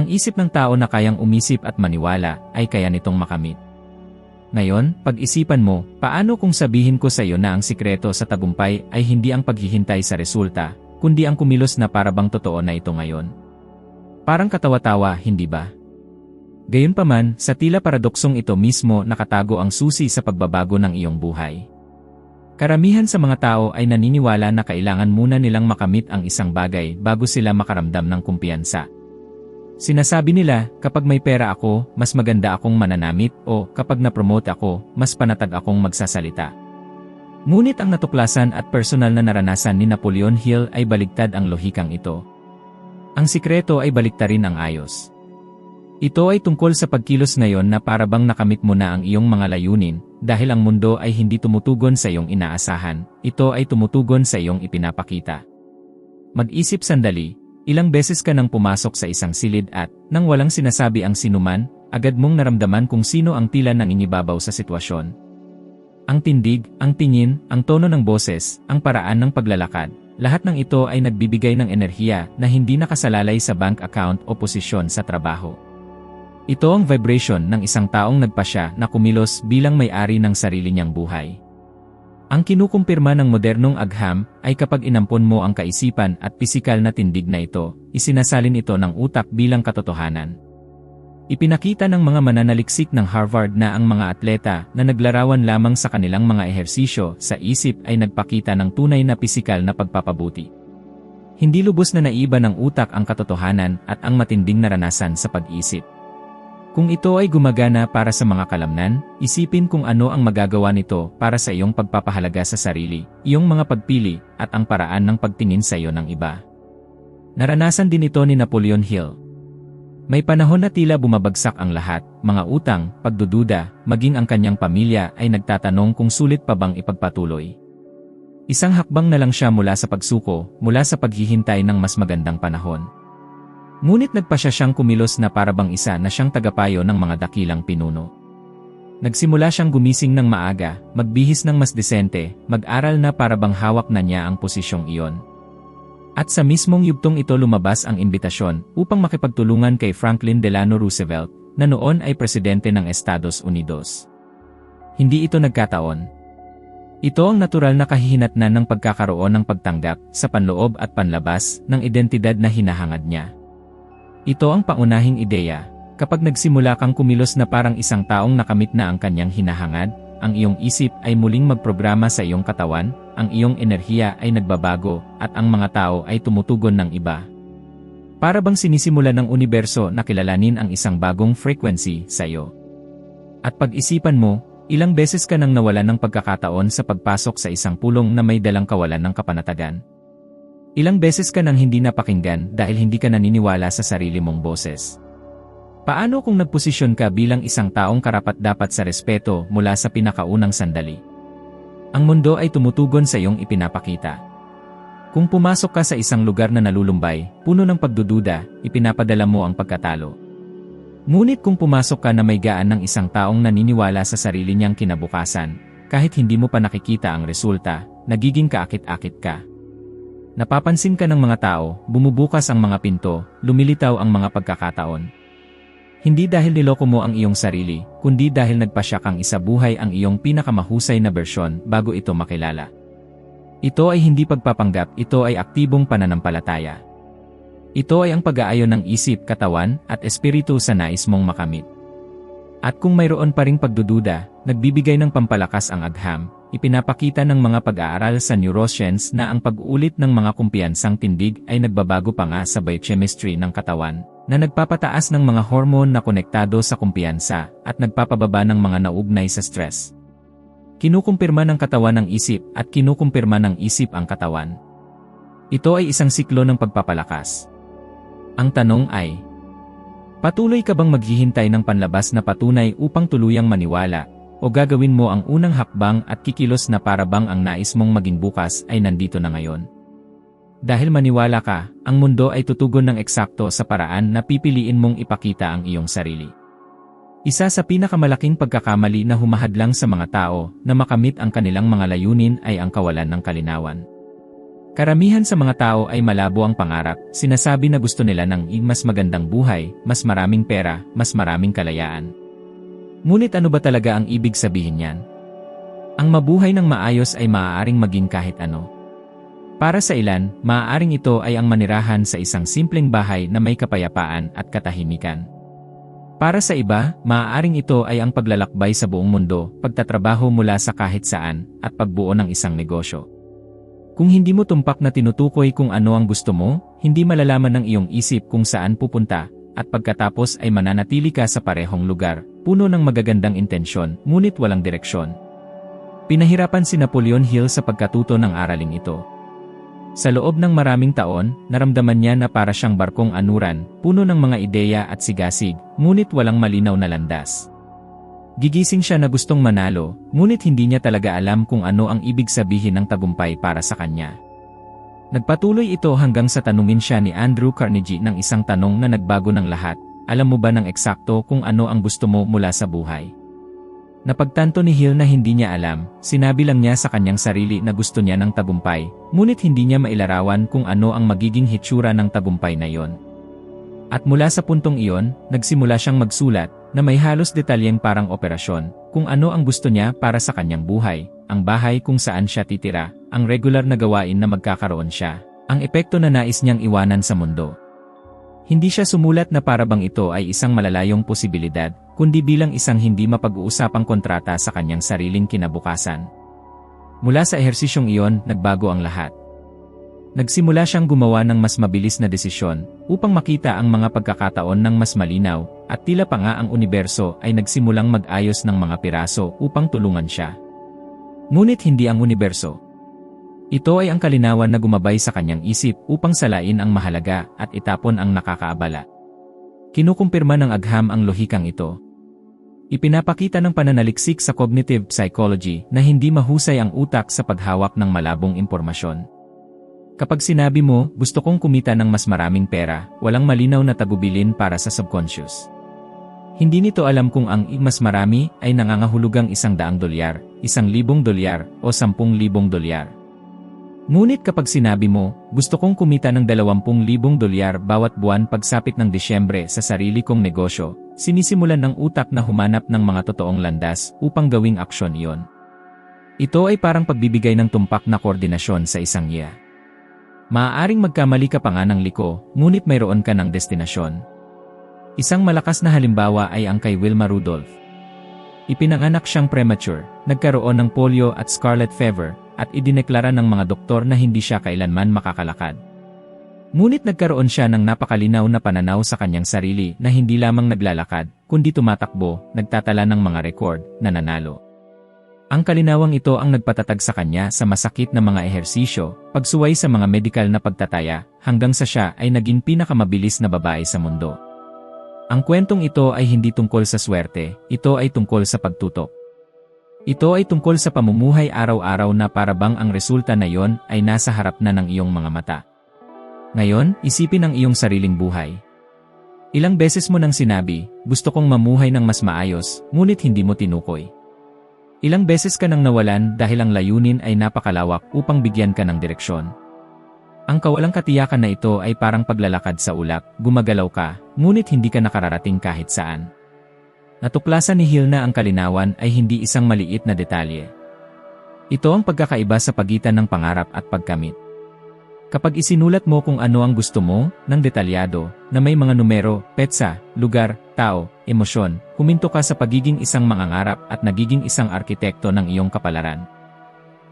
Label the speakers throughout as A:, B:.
A: Ang isip ng tao na kayang umisip at maniwala ay kaya nitong makamit. Ngayon, pag-isipan mo, paano kung sabihin ko sa iyo na ang sikreto sa tagumpay ay hindi ang paghihintay sa resulta, kundi ang kumilos na parabang totoo na ito ngayon? Parang katawa-tawa, hindi ba? Gayunpaman, sa tila paradoksong ito mismo nakatago ang susi sa pagbabago ng iyong buhay. Karamihan sa mga tao ay naniniwala na kailangan muna nilang makamit ang isang bagay bago sila makaramdam ng kumpiyansa. Sinasabi nila, kapag may pera ako, mas maganda akong mananamit o kapag na-promote ako, mas panatag akong magsasalita. Ngunit ang natuklasan at personal na naranasan ni Napoleon Hill ay baligtad ang lohikang ito. Ang sikreto ay baliktarin ang ayos. Ito ay tungkol sa pagkilos ngayon na parabang nakamit mo na ang iyong mga layunin, dahil ang mundo ay hindi tumutugon sa iyong inaasahan, ito ay tumutugon sa iyong ipinapakita. Mag-isip sandali, Ilang beses ka nang pumasok sa isang silid at, nang walang sinasabi ang sinuman, agad mong naramdaman kung sino ang tila ng inibabaw sa sitwasyon. Ang tindig, ang tingin, ang tono ng boses, ang paraan ng paglalakad, lahat ng ito ay nagbibigay ng enerhiya na hindi nakasalalay sa bank account o posisyon sa trabaho. Ito ang vibration ng isang taong nagpasya na kumilos bilang may-ari ng sarili niyang buhay. Ang kinukumpirma ng modernong agham ay kapag inampon mo ang kaisipan at pisikal na tindig na ito, isinasalin ito ng utak bilang katotohanan. Ipinakita ng mga mananaliksik ng Harvard na ang mga atleta na naglarawan lamang sa kanilang mga ehersisyo sa isip ay nagpakita ng tunay na pisikal na pagpapabuti. Hindi lubos na naiba ng utak ang katotohanan at ang matinding naranasan sa pag-isip. Kung ito ay gumagana para sa mga kalamnan, isipin kung ano ang magagawa nito para sa iyong pagpapahalaga sa sarili, iyong mga pagpili, at ang paraan ng pagtingin sa iyo ng iba. Naranasan din ito ni Napoleon Hill. May panahon na tila bumabagsak ang lahat, mga utang, pagdududa, maging ang kanyang pamilya ay nagtatanong kung sulit pa bang ipagpatuloy. Isang hakbang na lang siya mula sa pagsuko, mula sa paghihintay ng mas magandang panahon. Ngunit nagpasya siyang kumilos na parabang isa na siyang tagapayo ng mga dakilang pinuno. Nagsimula siyang gumising ng maaga, magbihis ng mas desente, mag-aral na parabang hawak na niya ang posisyong iyon. At sa mismong yugtong ito lumabas ang imbitasyon upang makipagtulungan kay Franklin Delano Roosevelt, na noon ay presidente ng Estados Unidos. Hindi ito nagkataon. Ito ang natural na kahihinatnan ng pagkakaroon ng pagtanggap sa panloob at panlabas ng identidad na hinahangad niya. Ito ang paunahing ideya. Kapag nagsimula kang kumilos na parang isang taong nakamit na ang kanyang hinahangad, ang iyong isip ay muling magprograma sa iyong katawan, ang iyong enerhiya ay nagbabago, at ang mga tao ay tumutugon ng iba. Para bang sinisimula ng universo na kilalanin ang isang bagong frequency sa iyo. At pag-isipan mo, ilang beses ka nang nawalan ng pagkakataon sa pagpasok sa isang pulong na may dalang kawalan ng kapanatagan. Ilang beses ka nang hindi napakinggan dahil hindi ka naniniwala sa sarili mong boses. Paano kung nagposisyon ka bilang isang taong karapat-dapat sa respeto mula sa pinakaunang sandali? Ang mundo ay tumutugon sa iyong ipinapakita. Kung pumasok ka sa isang lugar na nalulumbay, puno ng pagdududa, ipinapadala mo ang pagkatalo. Ngunit kung pumasok ka na may gaan ng isang taong naniniwala sa sarili niyang kinabukasan, kahit hindi mo pa nakikita ang resulta, nagiging kaakit-akit ka. Napapansin ka ng mga tao, bumubukas ang mga pinto, lumilitaw ang mga pagkakataon. Hindi dahil niloko mo ang iyong sarili, kundi dahil nagpasya kang isabuhay ang iyong pinakamahusay na bersyon bago ito makilala. Ito ay hindi pagpapanggap, ito ay aktibong pananampalataya. Ito ay ang pag-aayon ng isip, katawan, at espiritu sa nais mong makamit. At kung mayroon pa ring pagdududa, nagbibigay ng pampalakas ang agham, Ipinapakita ng mga pag-aaral sa neuroscience na ang pag-ulit ng mga kumpiyansang tindig ay nagbabago pa nga sa biochemistry ng katawan, na nagpapataas ng mga hormone na konektado sa kumpiyansa at nagpapababa ng mga naugnay sa stress. Kinukumpirma ng katawan ang isip at kinukumpirma ng isip ang katawan. Ito ay isang siklo ng pagpapalakas. Ang tanong ay, Patuloy ka bang maghihintay ng panlabas na patunay upang tuluyang maniwala o gagawin mo ang unang hakbang at kikilos na para bang ang nais mong maging bukas ay nandito na ngayon. Dahil maniwala ka, ang mundo ay tutugon ng eksakto sa paraan na pipiliin mong ipakita ang iyong sarili. Isa sa pinakamalaking pagkakamali na humahadlang sa mga tao na makamit ang kanilang mga layunin ay ang kawalan ng kalinawan. Karamihan sa mga tao ay malabo ang pangarap, sinasabi na gusto nila ng mas magandang buhay, mas maraming pera, mas maraming kalayaan. Ngunit ano ba talaga ang ibig sabihin niyan? Ang mabuhay ng maayos ay maaaring maging kahit ano. Para sa ilan, maaaring ito ay ang manirahan sa isang simpleng bahay na may kapayapaan at katahimikan. Para sa iba, maaaring ito ay ang paglalakbay sa buong mundo, pagtatrabaho mula sa kahit saan, at pagbuo ng isang negosyo. Kung hindi mo tumpak na tinutukoy kung ano ang gusto mo, hindi malalaman ng iyong isip kung saan pupunta, at pagkatapos ay mananatili ka sa parehong lugar, puno ng magagandang intensyon, ngunit walang direksyon. Pinahirapan si Napoleon Hill sa pagkatuto ng araling ito. Sa loob ng maraming taon, naramdaman niya na para siyang barkong anuran, puno ng mga ideya at sigasig, ngunit walang malinaw na landas. Gigising siya na gustong manalo, ngunit hindi niya talaga alam kung ano ang ibig sabihin ng tagumpay para sa kanya. Nagpatuloy ito hanggang sa tanungin siya ni Andrew Carnegie ng isang tanong na nagbago ng lahat, alam mo ba ng eksakto kung ano ang gusto mo mula sa buhay? Napagtanto ni Hill na hindi niya alam, sinabi lang niya sa kanyang sarili na gusto niya ng tagumpay, ngunit hindi niya mailarawan kung ano ang magiging hitsura ng tagumpay na yon. At mula sa puntong iyon, nagsimula siyang magsulat, na may halos detalyeng parang operasyon, kung ano ang gusto niya para sa kanyang buhay, ang bahay kung saan siya titira, ang regular na gawain na magkakaroon siya, ang epekto na nais niyang iwanan sa mundo. Hindi siya sumulat na para bang ito ay isang malalayong posibilidad, kundi bilang isang hindi mapag-uusapang kontrata sa kanyang sariling kinabukasan. Mula sa ehersisyong iyon, nagbago ang lahat. Nagsimula siyang gumawa ng mas mabilis na desisyon upang makita ang mga pagkakataon ng mas malinaw at tila pa nga ang universo ay nagsimulang mag-ayos ng mga piraso upang tulungan siya. Ngunit hindi ang universo. Ito ay ang kalinawan na gumabay sa kanyang isip upang salain ang mahalaga at itapon ang nakakaabala. Kinukumpirma ng agham ang lohikang ito. Ipinapakita ng pananaliksik sa cognitive psychology na hindi mahusay ang utak sa paghawak ng malabong impormasyon. Kapag sinabi mo, gusto kong kumita ng mas maraming pera, walang malinaw na tagubilin para sa subconscious. Hindi nito alam kung ang mas marami ay nangangahulugang isang daang dolyar, isang libong dolyar, o sampung libong dolyar. Ngunit kapag sinabi mo, gusto kong kumita ng dalawampung libong dolyar bawat buwan pagsapit ng Disyembre sa sarili kong negosyo, sinisimulan ng utak na humanap ng mga totoong landas upang gawing aksyon iyon. Ito ay parang pagbibigay ng tumpak na koordinasyon sa isang iya. Maaaring magkamali ka pa nga ng liko, ngunit mayroon ka ng destinasyon. Isang malakas na halimbawa ay ang kay Wilma Rudolph. Ipinanganak siyang premature, nagkaroon ng polio at scarlet fever, at idineklara ng mga doktor na hindi siya kailanman makakalakad. Ngunit nagkaroon siya ng napakalinaw na pananaw sa kanyang sarili na hindi lamang naglalakad, kundi tumatakbo, nagtatala ng mga record, na nanalo. Ang kalinawang ito ang nagpatatag sa kanya sa masakit na mga ehersisyo, pagsuway sa mga medikal na pagtataya, hanggang sa siya ay naging pinakamabilis na babae sa mundo. Ang kwentong ito ay hindi tungkol sa swerte, ito ay tungkol sa pagtutok. Ito ay tungkol sa pamumuhay araw-araw na parabang ang resulta na yon ay nasa harap na ng iyong mga mata. Ngayon, isipin ang iyong sariling buhay. Ilang beses mo nang sinabi, gusto kong mamuhay ng mas maayos, ngunit hindi mo tinukoy. Ilang beses ka nang nawalan dahil ang layunin ay napakalawak upang bigyan ka ng direksyon. Ang kawalang katiyakan na ito ay parang paglalakad sa ulap, gumagalaw ka, ngunit hindi ka nakararating kahit saan. Natuklasan ni Hill na ang kalinawan ay hindi isang maliit na detalye. Ito ang pagkakaiba sa pagitan ng pangarap at pagkamit. Kapag isinulat mo kung ano ang gusto mo, ng detalyado, na may mga numero, petsa, lugar, tao, emosyon, huminto ka sa pagiging isang mangangarap at nagiging isang arkitekto ng iyong kapalaran.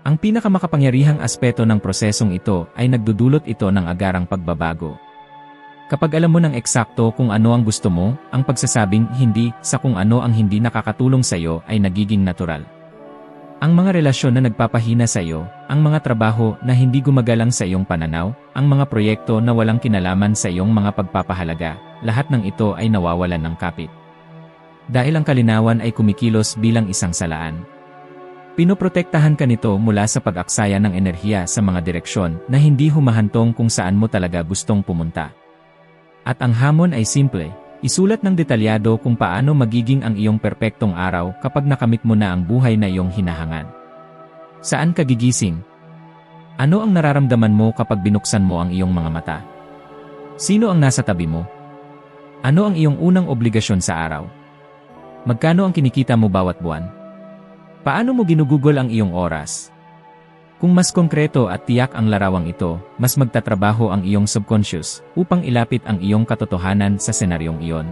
A: Ang pinakamakapangyarihang aspeto ng prosesong ito ay nagdudulot ito ng agarang pagbabago. Kapag alam mo ng eksakto kung ano ang gusto mo, ang pagsasabing hindi sa kung ano ang hindi nakakatulong sa iyo ay nagiging natural. Ang mga relasyon na nagpapahina sa iyo, ang mga trabaho na hindi gumagalang sa iyong pananaw, ang mga proyekto na walang kinalaman sa iyong mga pagpapahalaga, lahat ng ito ay nawawalan ng kapit. Dahil ang kalinawan ay kumikilos bilang isang salaan. Pinoprotektahan ka nito mula sa pag-aksaya ng enerhiya sa mga direksyon na hindi humahantong kung saan mo talaga gustong pumunta. At ang hamon ay simple, Isulat ng detalyado kung paano magiging ang iyong perpektong araw kapag nakamit mo na ang buhay na iyong hinahangad. Saan ka gigising? Ano ang nararamdaman mo kapag binuksan mo ang iyong mga mata? Sino ang nasa tabi mo? Ano ang iyong unang obligasyon sa araw? Magkano ang kinikita mo bawat buwan? Paano mo ginugugol ang iyong oras? Kung mas konkreto at tiyak ang larawang ito, mas magtatrabaho ang iyong subconscious upang ilapit ang iyong katotohanan sa senaryong iyon.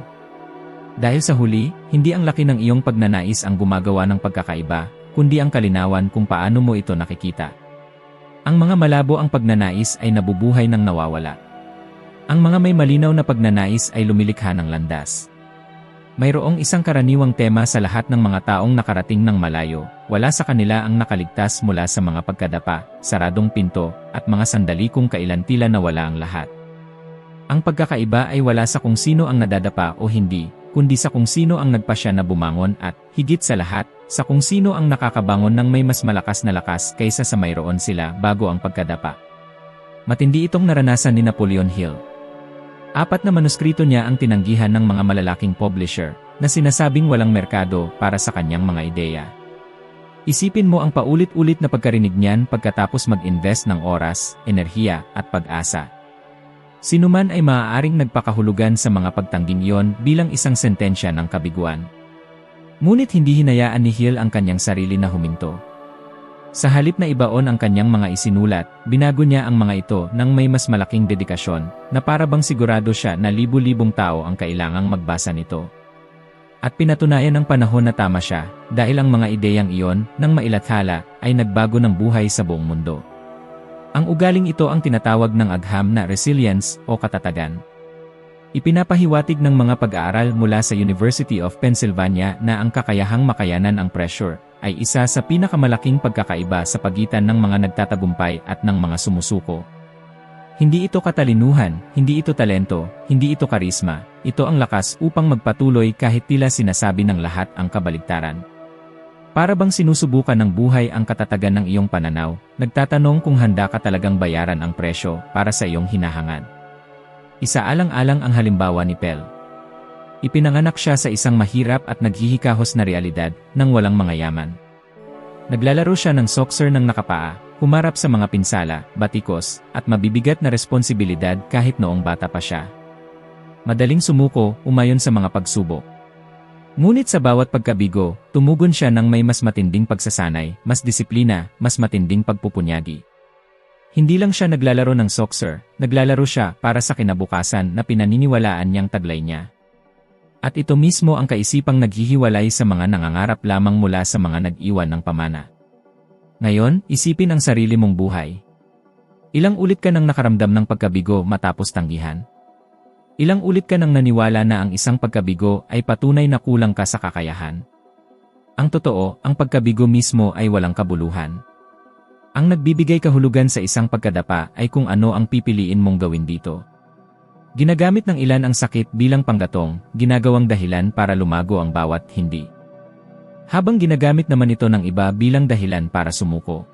A: Dahil sa huli, hindi ang laki ng iyong pagnanais ang gumagawa ng pagkakaiba, kundi ang kalinawan kung paano mo ito nakikita. Ang mga malabo ang pagnanais ay nabubuhay ng nawawala. Ang mga may malinaw na pagnanais ay lumilikha ng landas. Mayroong isang karaniwang tema sa lahat ng mga taong nakarating ng malayo, wala sa kanila ang nakaligtas mula sa mga pagkadapa, saradong pinto, at mga sandali kung kailan tila nawala ang lahat. Ang pagkakaiba ay wala sa kung sino ang nadadapa o hindi, kundi sa kung sino ang nagpasya na bumangon at, higit sa lahat, sa kung sino ang nakakabangon ng may mas malakas na lakas kaysa sa mayroon sila bago ang pagkadapa. Matindi itong naranasan ni Napoleon Hill. Apat na manuskrito niya ang tinanggihan ng mga malalaking publisher na sinasabing walang merkado para sa kanyang mga ideya. Isipin mo ang paulit-ulit na pagkarinig niyan pagkatapos mag-invest ng oras, enerhiya, at pag-asa. Sinuman ay maaaring nagpakahulugan sa mga pagtangging iyon bilang isang sentensya ng kabiguan. Ngunit hindi hinayaan ni Hill ang kanyang sarili na huminto. Sa halip na ibaon ang kanyang mga isinulat, binago niya ang mga ito ng may mas malaking dedikasyon, na para bang sigurado siya na libu-libong tao ang kailangang magbasa nito. At pinatunayan ng panahon na tama siya, dahil ang mga ideyang iyon, nang mailathala, ay nagbago ng buhay sa buong mundo. Ang ugaling ito ang tinatawag ng agham na resilience o katatagan. Ipinapahiwatig ng mga pag-aaral mula sa University of Pennsylvania na ang kakayahang makayanan ang pressure ay isa sa pinakamalaking pagkakaiba sa pagitan ng mga nagtatagumpay at ng mga sumusuko. Hindi ito katalinuhan, hindi ito talento, hindi ito karisma, ito ang lakas upang magpatuloy kahit tila sinasabi ng lahat ang kabaligtaran. Para bang sinusubukan ng buhay ang katatagan ng iyong pananaw, nagtatanong kung handa ka talagang bayaran ang presyo para sa iyong hinahangad. Isaalang-alang ang halimbawa ni Pel. Ipinanganak siya sa isang mahirap at naghihikahos na realidad ng walang mga yaman. Naglalaro siya ng soccer ng nakapaa, humarap sa mga pinsala, batikos, at mabibigat na responsibilidad kahit noong bata pa siya. Madaling sumuko, umayon sa mga pagsubok. Ngunit sa bawat pagkabigo, tumugon siya ng may mas matinding pagsasanay, mas disiplina, mas matinding pagpupunyagi. Hindi lang siya naglalaro ng soccer, naglalaro siya para sa kinabukasan na pinaniniwalaan niyang taglay niya. At ito mismo ang kaisipang naghihiwalay sa mga nangangarap lamang mula sa mga nag-iwan ng pamana. Ngayon, isipin ang sarili mong buhay. Ilang ulit ka nang nakaramdam ng pagkabigo matapos tanggihan? Ilang ulit ka nang naniwala na ang isang pagkabigo ay patunay na kulang ka sa kakayahan? Ang totoo, ang pagkabigo mismo ay walang kabuluhan. Ang nagbibigay kahulugan sa isang pagkadapa ay kung ano ang pipiliin mong gawin dito. Ginagamit ng ilan ang sakit bilang panggatong, ginagawang dahilan para lumago ang bawat hindi. Habang ginagamit naman ito ng iba bilang dahilan para sumuko.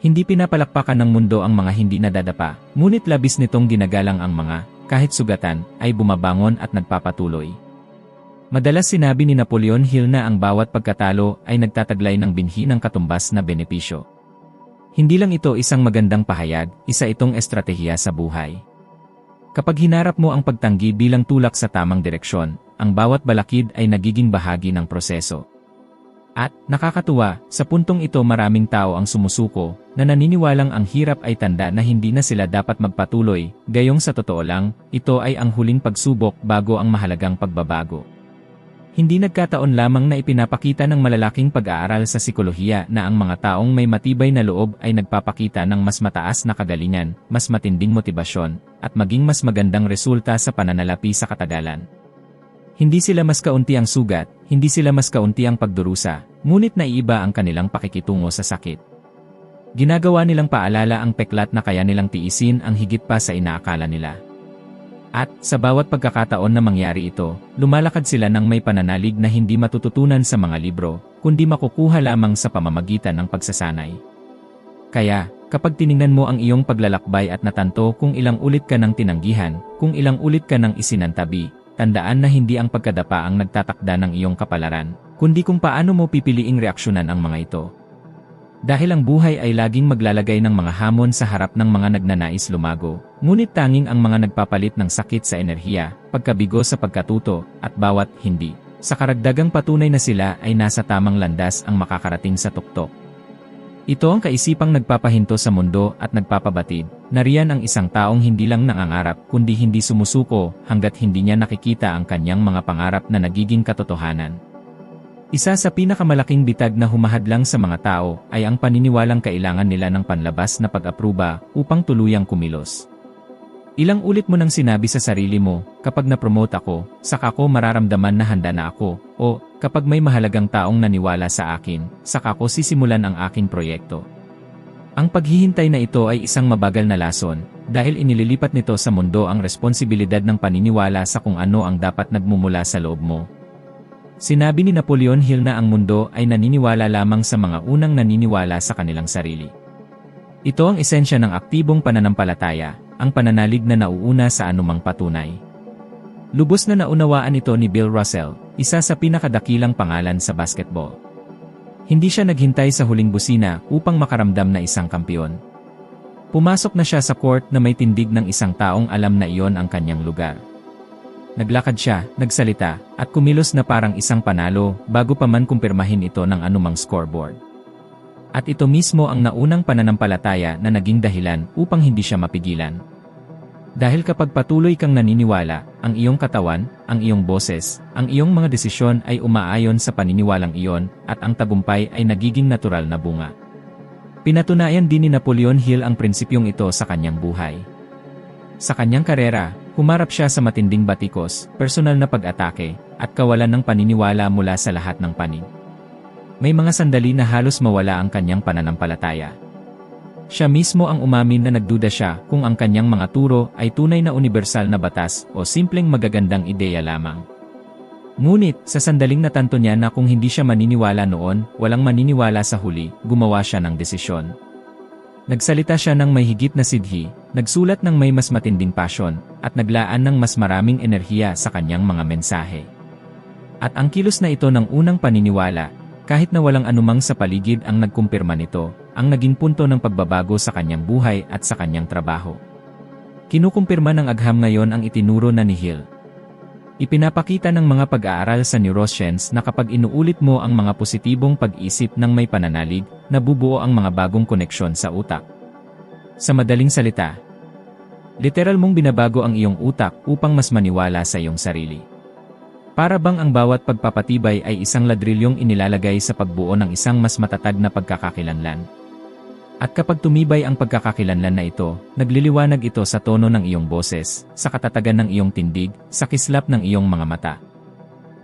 A: Hindi pinapalakpakan ng mundo ang mga hindi nadadapa, ngunit labis nitong ginagalang ang mga, kahit sugatan, ay bumabangon at nagpapatuloy. Madalas sinabi ni Napoleon Hill na ang bawat pagkatalo ay nagtataglay ng binhi ng katumbas na benepisyo. Hindi lang ito isang magandang pahayag, isa itong estratehiya sa buhay. Kapag hinarap mo ang pagtanggi bilang tulak sa tamang direksyon, ang bawat balakid ay nagiging bahagi ng proseso. At, nakakatuwa, sa puntong ito maraming tao ang sumusuko, na naniniwalang ang hirap ay tanda na hindi na sila dapat magpatuloy, gayong sa totoo lang, ito ay ang huling pagsubok bago ang mahalagang pagbabago. Hindi nagkataon lamang na ipinapakita ng malalaking pag-aaral sa sikolohiya na ang mga taong may matibay na loob ay nagpapakita ng mas mataas na kagalingan, mas matinding motibasyon, at maging mas magandang resulta sa pananalapi sa katagalan. Hindi sila mas kaunti ang sugat, hindi sila mas kaunti ang pagdurusa, ngunit naiiba ang kanilang pakikitungo sa sakit. Ginagawa nilang paalala ang peklat na kaya nilang tiisin ang higit pa sa inaakala nila. At, sa bawat pagkakataon na mangyari ito, lumalakad sila ng may pananalig na hindi matututunan sa mga libro, kundi makukuha lamang sa pamamagitan ng pagsasanay. Kaya, kapag tiningnan mo ang iyong paglalakbay at natanto kung ilang ulit ka ng tinanggihan, kung ilang ulit ka ng isinantabi, tandaan na hindi ang pagkadapa ang nagtatakda ng iyong kapalaran, kundi kung paano mo pipiliing reaksyonan ang mga ito. Dahil ang buhay ay laging maglalagay ng mga hamon sa harap ng mga nagnanais lumago, ngunit tanging ang mga nagpapalit ng sakit sa enerhiya, pagkabigo sa pagkatuto, at bawat hindi. Sa karagdagang patunay na sila ay nasa tamang landas ang makakarating sa tuktok. Ito ang kaisipang nagpapahinto sa mundo at nagpapabatid, nariyan ang isang taong hindi lang nangangarap kundi hindi sumusuko hanggat hindi niya nakikita ang kanyang mga pangarap na nagiging katotohanan. Isa sa pinakamalaking bitag na humahadlang sa mga tao ay ang paniniwalang kailangan nila ng panlabas na pag-apruba upang tuluyang kumilos. Ilang ulit mo nang sinabi sa sarili mo, kapag na-promote ako, saka ko mararamdaman na handa na ako, o kapag may mahalagang taong naniwala sa akin, saka ko sisimulan ang aking proyekto. Ang paghihintay na ito ay isang mabagal na lason, dahil inililipat nito sa mundo ang responsibilidad ng paniniwala sa kung ano ang dapat nagmumula sa loob mo, Sinabi ni Napoleon Hill na ang mundo ay naniniwala lamang sa mga unang naniniwala sa kanilang sarili. Ito ang esensya ng aktibong pananampalataya, ang pananalig na nauuna sa anumang patunay. Lubos na naunawaan ito ni Bill Russell, isa sa pinakadakilang pangalan sa basketball. Hindi siya naghintay sa huling busina upang makaramdam na isang kampiyon. Pumasok na siya sa court na may tindig ng isang taong alam na iyon ang kanyang lugar. Naglakad siya, nagsalita, at kumilos na parang isang panalo bago pa man kumpirmahin ito ng anumang scoreboard. At ito mismo ang naunang pananampalataya na naging dahilan upang hindi siya mapigilan. Dahil kapag patuloy kang naniniwala, ang iyong katawan, ang iyong boses, ang iyong mga desisyon ay umaayon sa paniniwalang iyon at ang tagumpay ay nagiging natural na bunga. Pinatunayan din ni Napoleon Hill ang prinsipyong ito sa kanyang buhay. Sa kanyang karera, humarap siya sa matinding batikos, personal na pag-atake, at kawalan ng paniniwala mula sa lahat ng panig. May mga sandali na halos mawala ang kanyang pananampalataya. Siya mismo ang umamin na nagduda siya kung ang kanyang mga turo ay tunay na universal na batas o simpleng magagandang ideya lamang. Ngunit, sa sandaling natanto niya na kung hindi siya maniniwala noon, walang maniniwala sa huli, gumawa siya ng desisyon. Nagsalita siya ng may higit na sidhi, nagsulat ng may mas matinding pasyon, at naglaan ng mas maraming enerhiya sa kanyang mga mensahe. At ang kilos na ito ng unang paniniwala, kahit na walang anumang sa paligid ang nagkumpirma nito, ang naging punto ng pagbabago sa kanyang buhay at sa kanyang trabaho. Kinukumpirma ng agham ngayon ang itinuro na ni Hill, Ipinapakita ng mga pag-aaral sa neuroscience na kapag inuulit mo ang mga positibong pag-isip ng may pananalig, nabubuo ang mga bagong koneksyon sa utak. Sa madaling salita, literal mong binabago ang iyong utak upang mas maniwala sa iyong sarili. Para bang ang bawat pagpapatibay ay isang ladrilyong inilalagay sa pagbuo ng isang mas matatag na pagkakakilanlan. At kapag tumibay ang pagkakakilanlan na ito, nagliliwanag ito sa tono ng iyong boses, sa katatagan ng iyong tindig, sa kislap ng iyong mga mata.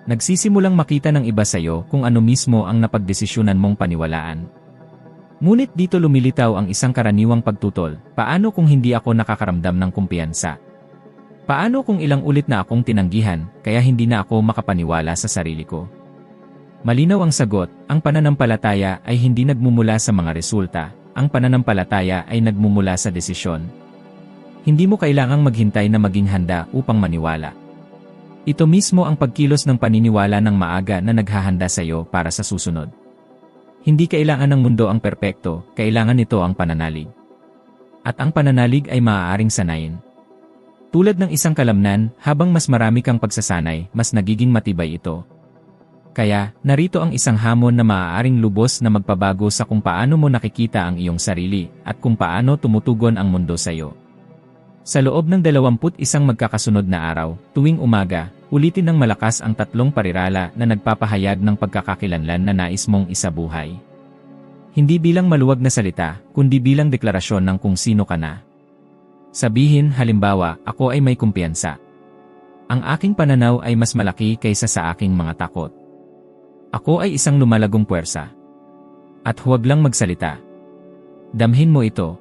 A: Nagsisimulang makita ng iba sa iyo kung ano mismo ang napagdesisyonan mong paniwalaan. Ngunit dito lumilitaw ang isang karaniwang pagtutol, paano kung hindi ako nakakaramdam ng kumpiyansa? Paano kung ilang ulit na akong tinanggihan, kaya hindi na ako makapaniwala sa sarili ko? Malinaw ang sagot, ang pananampalataya ay hindi nagmumula sa mga resulta, ang pananampalataya ay nagmumula sa desisyon. Hindi mo kailangang maghintay na maging handa upang maniwala. Ito mismo ang pagkilos ng paniniwala ng maaga na naghahanda sa iyo para sa susunod. Hindi kailangan ng mundo ang perpekto, kailangan nito ang pananalig. At ang pananalig ay maaaring sanayin. Tulad ng isang kalamnan, habang mas marami kang pagsasanay, mas nagiging matibay ito, kaya, narito ang isang hamon na maaaring lubos na magpabago sa kung paano mo nakikita ang iyong sarili at kung paano tumutugon ang mundo sa iyo. Sa loob ng 21 magkakasunod na araw, tuwing umaga, ulitin ng malakas ang tatlong parirala na nagpapahayag ng pagkakakilanlan na nais mong isabuhay. Hindi bilang maluwag na salita, kundi bilang deklarasyon ng kung sino ka na. Sabihin halimbawa, ako ay may kumpiyansa. Ang aking pananaw ay mas malaki kaysa sa aking mga takot. Ako ay isang lumalagong puwersa. At huwag lang magsalita. Damhin mo ito.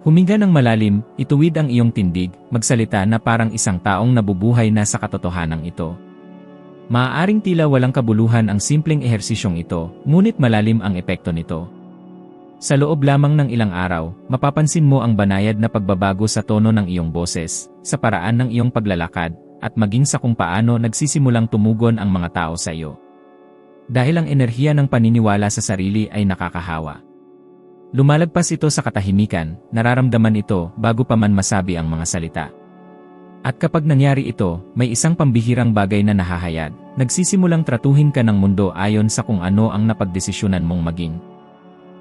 A: Huminga ng malalim, ituwid ang iyong tindig, magsalita na parang isang taong nabubuhay na sa katotohanan ito. Maaaring tila walang kabuluhan ang simpleng ehersisyong ito, ngunit malalim ang epekto nito. Sa loob lamang ng ilang araw, mapapansin mo ang banayad na pagbabago sa tono ng iyong boses, sa paraan ng iyong paglalakad, at maging sa kung paano nagsisimulang tumugon ang mga tao sa iyo dahil ang enerhiya ng paniniwala sa sarili ay nakakahawa. Lumalagpas ito sa katahimikan, nararamdaman ito bago pa man masabi ang mga salita. At kapag nangyari ito, may isang pambihirang bagay na nahahayag, nagsisimulang tratuhin ka ng mundo ayon sa kung ano ang napagdesisyonan mong maging.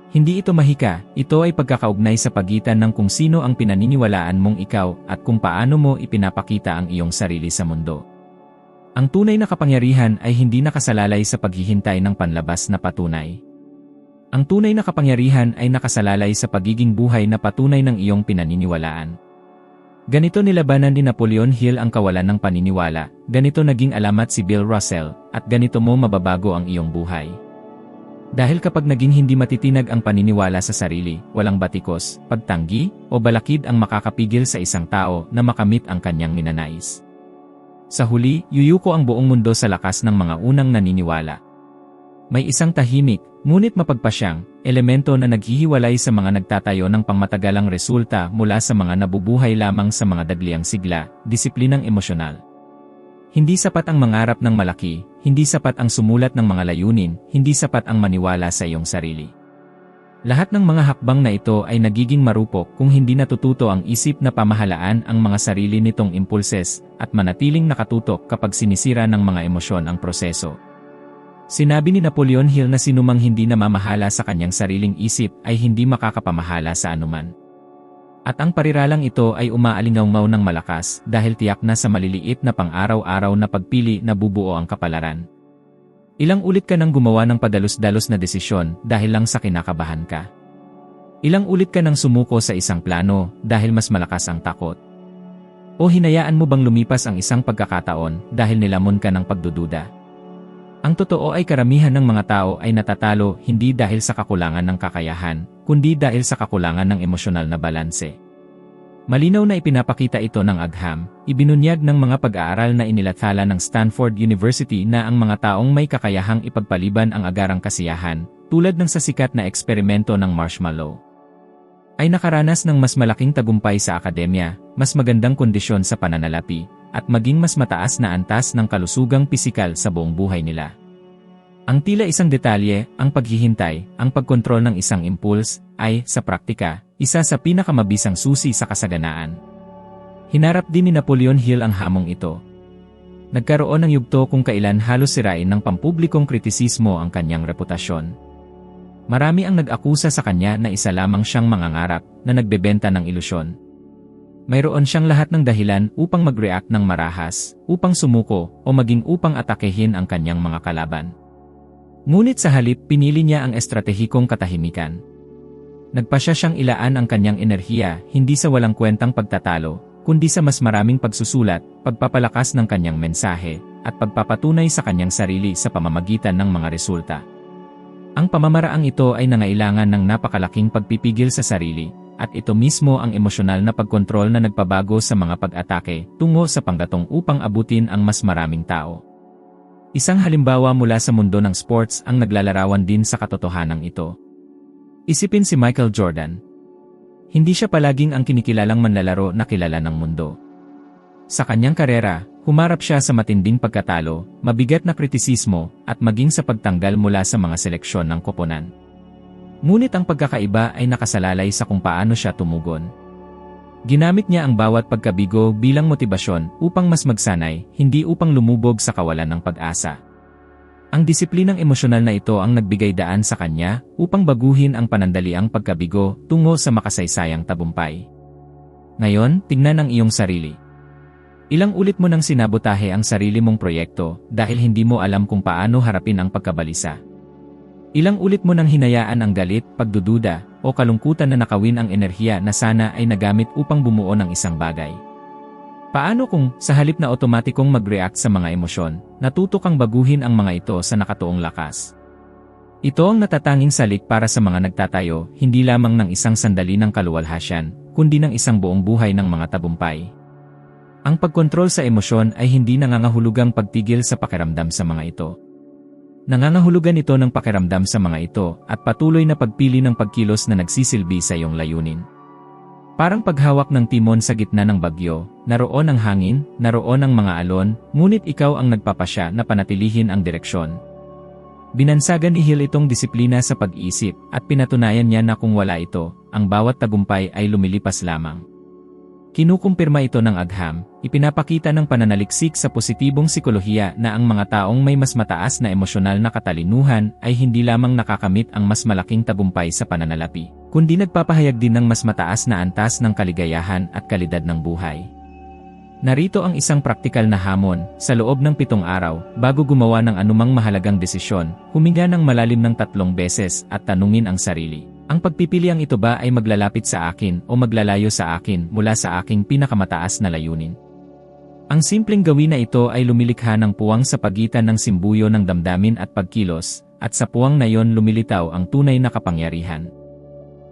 A: Hindi ito mahika, ito ay pagkakaugnay sa pagitan ng kung sino ang pinaniniwalaan mong ikaw at kung paano mo ipinapakita ang iyong sarili sa mundo. Ang tunay na kapangyarihan ay hindi nakasalalay sa paghihintay ng panlabas na patunay. Ang tunay na kapangyarihan ay nakasalalay sa pagiging buhay na patunay ng iyong pinaniniwalaan. Ganito nilabanan ni Napoleon Hill ang kawalan ng paniniwala, ganito naging alamat si Bill Russell, at ganito mo mababago ang iyong buhay. Dahil kapag naging hindi matitinag ang paniniwala sa sarili, walang batikos, pagtanggi, o balakid ang makakapigil sa isang tao na makamit ang kanyang ninanais. Sa huli, yuyuko ang buong mundo sa lakas ng mga unang naniniwala. May isang tahimik, ngunit mapagpasyang, elemento na naghihiwalay sa mga nagtatayo ng pangmatagalang resulta mula sa mga nabubuhay lamang sa mga dagliang sigla, disiplinang emosyonal. Hindi sapat ang mangarap ng malaki, hindi sapat ang sumulat ng mga layunin, hindi sapat ang maniwala sa iyong sarili. Lahat ng mga hakbang na ito ay nagiging marupok kung hindi natututo ang isip na pamahalaan ang mga sarili nitong impulses at manatiling nakatutok kapag sinisira ng mga emosyon ang proseso. Sinabi ni Napoleon Hill na sinumang hindi namamahala sa kanyang sariling isip ay hindi makakapamahala sa anuman. At ang pariralang ito ay umaalingaw ng malakas dahil tiyak na sa maliliit na pang-araw-araw na pagpili na bubuo ang kapalaran. Ilang ulit ka nang gumawa ng padalos-dalos na desisyon dahil lang sa kinakabahan ka. Ilang ulit ka nang sumuko sa isang plano dahil mas malakas ang takot. O hinayaan mo bang lumipas ang isang pagkakataon dahil nilamon ka ng pagdududa? Ang totoo ay karamihan ng mga tao ay natatalo hindi dahil sa kakulangan ng kakayahan, kundi dahil sa kakulangan ng emosyonal na balanse. Malinaw na ipinapakita ito ng agham, ibinunyag ng mga pag-aaral na inilathala ng Stanford University na ang mga taong may kakayahang ipagpaliban ang agarang kasiyahan, tulad ng sa sikat na eksperimento ng marshmallow, ay nakaranas ng mas malaking tagumpay sa akademya, mas magandang kondisyon sa pananalapi, at maging mas mataas na antas ng kalusugang pisikal sa buong buhay nila. Ang tila isang detalye, ang paghihintay, ang pagkontrol ng isang impuls, ay, sa praktika, isa sa pinakamabisang susi sa kasaganaan. Hinarap din ni Napoleon Hill ang hamong ito. Nagkaroon ng yugto kung kailan halos sirain ng pampublikong kritisismo ang kanyang reputasyon. Marami ang nag-akusa sa kanya na isa lamang siyang mangangarap na nagbebenta ng ilusyon. Mayroon siyang lahat ng dahilan upang mag-react ng marahas, upang sumuko, o maging upang atakehin ang kanyang mga kalaban. Ngunit sa halip pinili niya ang estratehikong katahimikan. Nagpasya siyang ilaan ang kanyang enerhiya hindi sa walang kwentang pagtatalo, kundi sa mas maraming pagsusulat, pagpapalakas ng kanyang mensahe, at pagpapatunay sa kanyang sarili sa pamamagitan ng mga resulta. Ang pamamaraang ito ay nangailangan ng napakalaking pagpipigil sa sarili, at ito mismo ang emosyonal na pagkontrol na nagpabago sa mga pag-atake tungo sa panggatong upang abutin ang mas maraming tao. Isang halimbawa mula sa mundo ng sports ang naglalarawan din sa katotohanan ito. Isipin si Michael Jordan. Hindi siya palaging ang kinikilalang manlalaro na kilala ng mundo. Sa kanyang karera, humarap siya sa matinding pagkatalo, mabigat na kritisismo, at maging sa pagtanggal mula sa mga seleksyon ng koponan. Ngunit ang pagkakaiba ay nakasalalay sa kung paano siya tumugon. Ginamit niya ang bawat pagkabigo bilang motibasyon upang mas magsanay, hindi upang lumubog sa kawalan ng pag-asa. Ang disiplinang emosyonal na ito ang nagbigay daan sa kanya upang baguhin ang panandaliang pagkabigo tungo sa makasaysayang tabumpay. Ngayon, tingnan ang iyong sarili. Ilang ulit mo nang sinabotahe ang sarili mong proyekto dahil hindi mo alam kung paano harapin ang pagkabalisa. Ilang ulit mo nang hinayaan ang galit, pagdududa, o kalungkutan na nakawin ang enerhiya na sana ay nagamit upang bumuo ng isang bagay. Paano kung, sa halip na otomatikong mag-react sa mga emosyon, natuto kang baguhin ang mga ito sa nakatuong lakas? Ito ang natatanging salik para sa mga nagtatayo, hindi lamang ng isang sandali ng kaluwalhasyan, kundi ng isang buong buhay ng mga tabumpay. Ang pagkontrol sa emosyon ay hindi nangangahulugang pagtigil sa pakiramdam sa mga ito. Nangangahulugan ito ng pakiramdam sa mga ito at patuloy na pagpili ng pagkilos na nagsisilbi sa iyong layunin. Parang paghawak ng timon sa gitna ng bagyo, naroon ang hangin, naroon ang mga alon, ngunit ikaw ang nagpapasya na panatilihin ang direksyon. Binansagan ni Hill itong disiplina sa pag-iisip at pinatunayan niya na kung wala ito, ang bawat tagumpay ay lumilipas lamang. Kinukumpirma ito ng agham, ipinapakita ng pananaliksik sa positibong sikolohiya na ang mga taong may mas mataas na emosyonal na katalinuhan ay hindi lamang nakakamit ang mas malaking tagumpay sa pananalapi, kundi nagpapahayag din ng mas mataas na antas ng kaligayahan at kalidad ng buhay. Narito ang isang praktikal na hamon, sa loob ng pitong araw, bago gumawa ng anumang mahalagang desisyon, huminga ng malalim ng tatlong beses at tanungin ang sarili. Ang pagpipiliang ito ba ay maglalapit sa akin o maglalayo sa akin mula sa aking pinakamataas na layunin? Ang simpleng gawin na ito ay lumilikha ng puwang sa pagitan ng simbuyo ng damdamin at pagkilos, at sa puwang na yon lumilitaw ang tunay na kapangyarihan.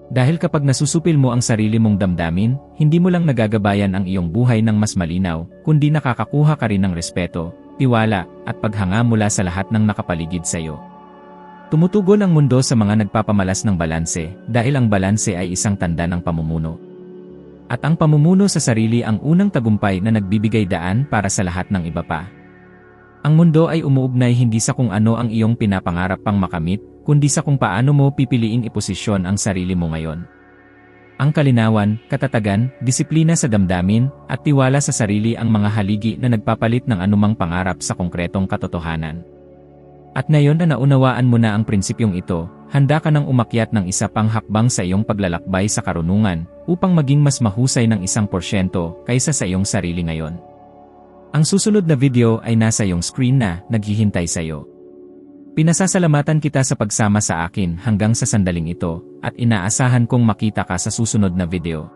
A: Dahil kapag nasusupil mo ang sarili mong damdamin, hindi mo lang nagagabayan ang iyong buhay ng mas malinaw, kundi nakakakuha ka rin ng respeto, tiwala, at paghanga mula sa lahat ng nakapaligid sa iyo. Tumutugon ang mundo sa mga nagpapamalas ng balanse, dahil ang balanse ay isang tanda ng pamumuno. At ang pamumuno sa sarili ang unang tagumpay na nagbibigay daan para sa lahat ng iba pa. Ang mundo ay umuugnay hindi sa kung ano ang iyong pinapangarap pang makamit, kundi sa kung paano mo pipiliing iposisyon ang sarili mo ngayon. Ang kalinawan, katatagan, disiplina sa damdamin, at tiwala sa sarili ang mga haligi na nagpapalit ng anumang pangarap sa konkretong katotohanan. At ngayon na naunawaan mo na ang prinsipyong ito, handa ka nang umakyat ng isa pang hakbang sa iyong paglalakbay sa karunungan, upang maging mas mahusay ng isang porsyento kaysa sa iyong sarili ngayon. Ang susunod na video ay nasa iyong screen na, naghihintay sa iyo. Pinasasalamatan kita sa pagsama sa akin hanggang sa sandaling ito, at inaasahan kong makita ka sa susunod na video.